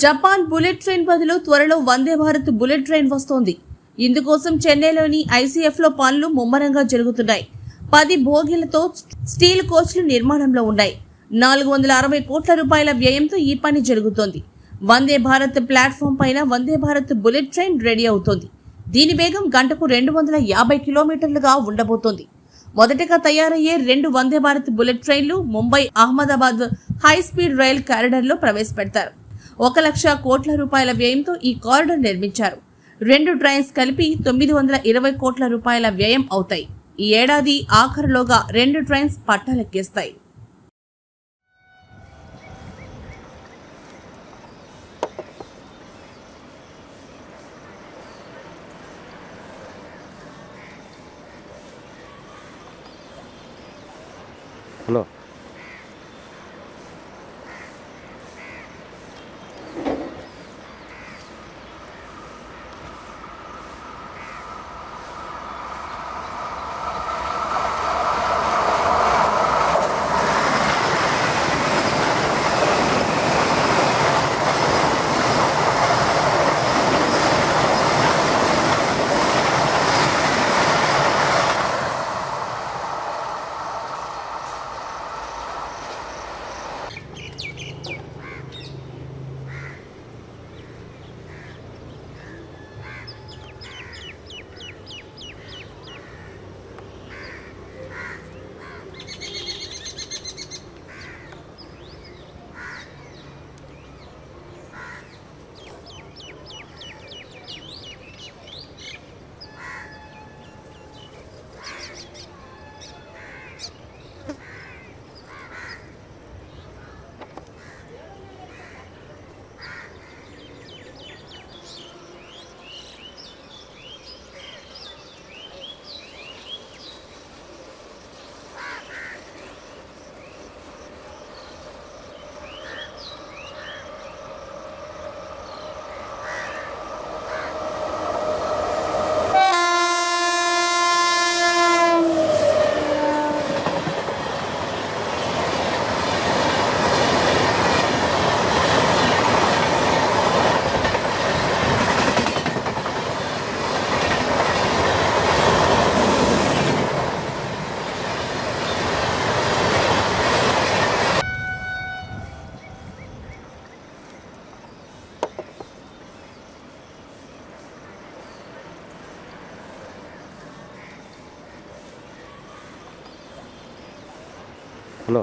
Japan bullet train బదులు త్వరలో వందే Bharat bullet train వస్తోంది. ఇందుకోసం చెన్నైలోని ఐసీఎఫ్లో పనులు ముమ్మరంగా జరుగుతున్నాయి. పది బోగీలతో స్టీల్ కోచ్లు నిర్మాణంలో ఉన్నాయి. నాలుగు వందల అరవై కోట్ల రూపాయల వ్యయంతో ఈ పని జరుగుతోంది. వందే భారత్ ప్లాట్ఫామ్ పైన Vande Bharat bullet train ready అవుతోంది. దీని వేగం గంటకు రెండు వందల యాభై కిలోమీటర్లుగా ఉండబోతోంది. మొదటగా తయారయ్యే రెండు వందే భారత్ బుల్లెట్ ట్రైన్లు Mumbai Ahmedabad high speed rail కారిడార్లో ప్రవేశపెడతారు. ఒక లక్ష కోట్ల రూపాయల వ్యయంతో ఈ కారిడార్ నిర్మించారు. రెండు ట్రైన్స్ కలిపి తొమ్మిది వందల ఇరవై కోట్ల రూపాయల వ్యయం అవుతాయి. ఈ ఏడాది ఆఖరులోగా రెండు ట్రైన్స్ పట్టాలెక్కేస్తాయి. Hello. Hello